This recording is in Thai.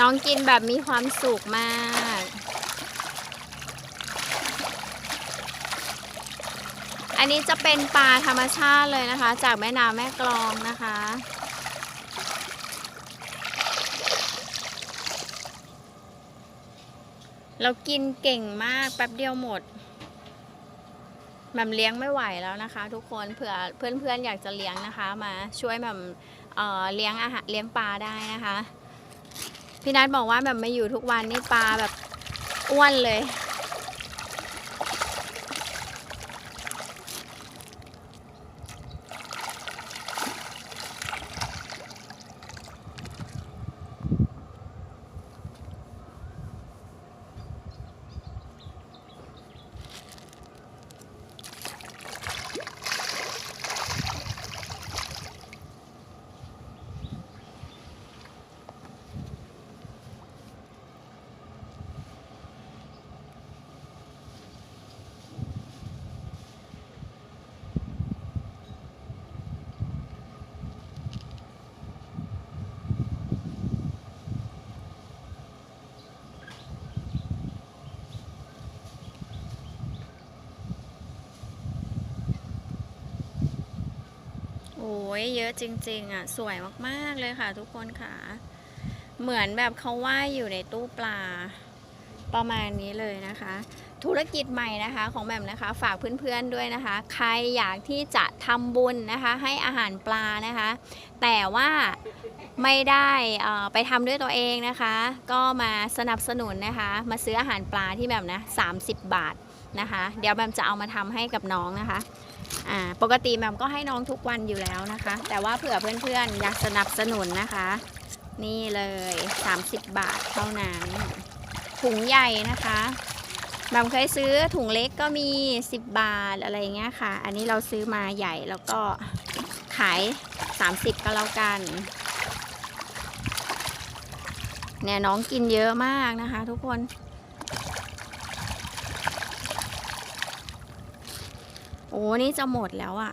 น้องกินแบบมีความสุขมาก อันนี้จะเป็นปลาธรรมชาติเลยนะคะ จากแม่น้ำแม่กลองนะคะ เรากินเก่งมากแป๊บเดียวหมดแหม่มเลี้ยงไม่ไหวแล้วนะคะ ทุกคนเผื่อเพื่อนๆอยากจะเลี้ยงนะคะ มาช่วยแหม่มเอ่อเลี้ยงอาหารเลี้ยงปลาได้นะคะ พี่นัทบอกว่าแบบไม่อยู่ทุกวันนี่ปลาแบบอ้วนเลย โอ้ยเยอะจริง ๆ อะ สวยมาก ๆ เลยค่ะ ทุกคนค่ะ เหมือนแบบเขาว่ายอยู่ในตู้ปลา ประมาณนี้เลยนะคะ ธุรกิจใหม่นะคะของแหม่มนะคะ ฝากเพื่อน ๆ ด้วยนะคะ ใครอยากที่จะทำบุญนะคะ ให้อาหารปลานะคะ แต่ว่าไม่ได้อ่อไปทำด้วยตัวเองนะคะ ก็มาสนับสนุนนะคะ มาซื้ออาหารปลาที่แบบนะ30 บาทนะคะ เดี๋ยวแหม่มจะเอามาทำให้กับน้องนะคะ อ่าปกติแม่มก็ให้น้องทุกวันอยู่แล้วนะคะ แต่ว่าเผื่อเพื่อนๆ อยากสนับสนุนนะคะ นี่เลย 30 บาทเท่านั้น ถุงใหญ่นะคะแม่มเคยซื้อถุงเล็กก็มี 10 บาทอะไรเงี้ยค่ะ อันนี้เราซื้อมาใหญ่แล้วก็ขาย 30 ก็แล้วกันเนี่ยน้องกินเยอะมากนะคะ ทุกคน อ้นี่จะหมดแล้วอะ่ะ